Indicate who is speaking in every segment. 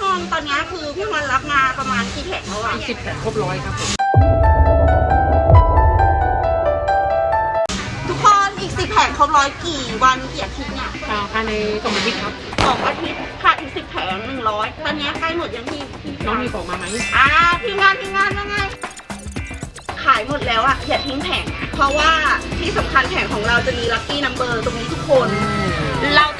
Speaker 1: ฮอนตอนนี้คือพี่ฮอนรับมาประมาณกี่แผงแล้วอะ
Speaker 2: อีกสิบแผงครบร้อยครับผม
Speaker 1: ทุกคนอีกสิบแผงครบร้อยกี่วันกี่อาทิตย์เนี่ย
Speaker 2: อ่าภายในสองอาทิตย์ครับ
Speaker 1: สองอาทิตย์ค่ะอีกสิบแผงหนึ่งร้อยตอนนี้ใกล้หมดยังพี่
Speaker 2: น้องมีของมาไหม
Speaker 1: อ่าพี่งานพี่งานยังไงขายหมดแล้วอะอย่าทิ้งแผงเพราะว่าที่สำคัญแผงของเราจะมีลัคกี้นัมเบอร์ตรงนี้ทุกคน เราจะจับฉลากกัน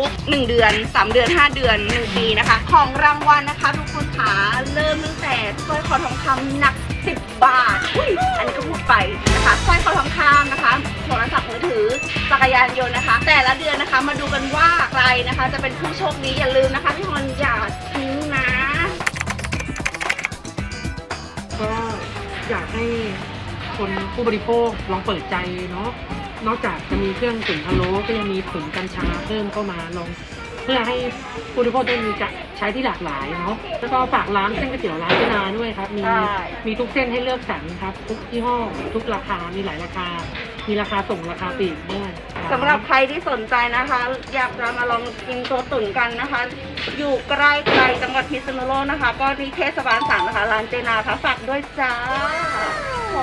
Speaker 1: ทุก 1 เดือน 3 เดือน 5 เดือน 1 ปีนะคะ ของรางวัลนะคะ ทุกคนขาเริ่มตั้งแต่สร้อยคอทองคำหนัก 10 บาทอุ๊ยอันนี้ก็พูดไปนะคะสร้อยคอทองคำนะคะโทรศัพท์มือถือจักรยานยนต์นะคะ แต่ละเดือนนะคะมาดูกันว่าใครนะคะ จะเป็นผู้โชคดีอย่าลืมนะคะพี่ฮอนอย่าทิ้งนะ
Speaker 2: ก็อยากให้ คนผู้บริโภคลองเปิดใจเนาะนอกจากจะมีเครื่องตุ๋นพะโล้ก็ยังมีผงกัญชาเพิ่มเข้ามาลอง เพื่อให้ผู้บริโภคได้มีจะใช้ที่หลากหลายเนาะแล้วก็ฝากร้านเส้นก๋วยเตี๋ยวร้านเจนาด้วยครับ มี
Speaker 1: ใช่
Speaker 2: มีทุกเส้นให้เลือกสรรครับ ทุกยี่ห้อทุกราคามีหลายราคา มีราคาส่งราคาปลีกด้วยค
Speaker 1: สำหรับใครที่สนใจนะคะ อยากจะมาลองกินตัวตุ๋นกันนะคะ อยู่ใกล้ไกลจังหวัดพิษณุโลกนะคะ ก็ที่เทศบาลสามนะคะร้านเจนาค่ะฝากด้วยจ้าข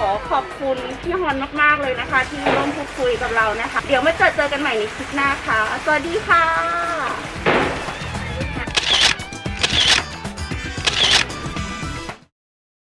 Speaker 1: อขอบคุณพี่ฮอนมาก ๆ เลยนะคะ ที่ร่วมพูดคุยกับเรานะคะ เดี๋ยวมาเจอเจอกันใหม่ในคลิปหน้าค่ะ สวัสดีค่ะ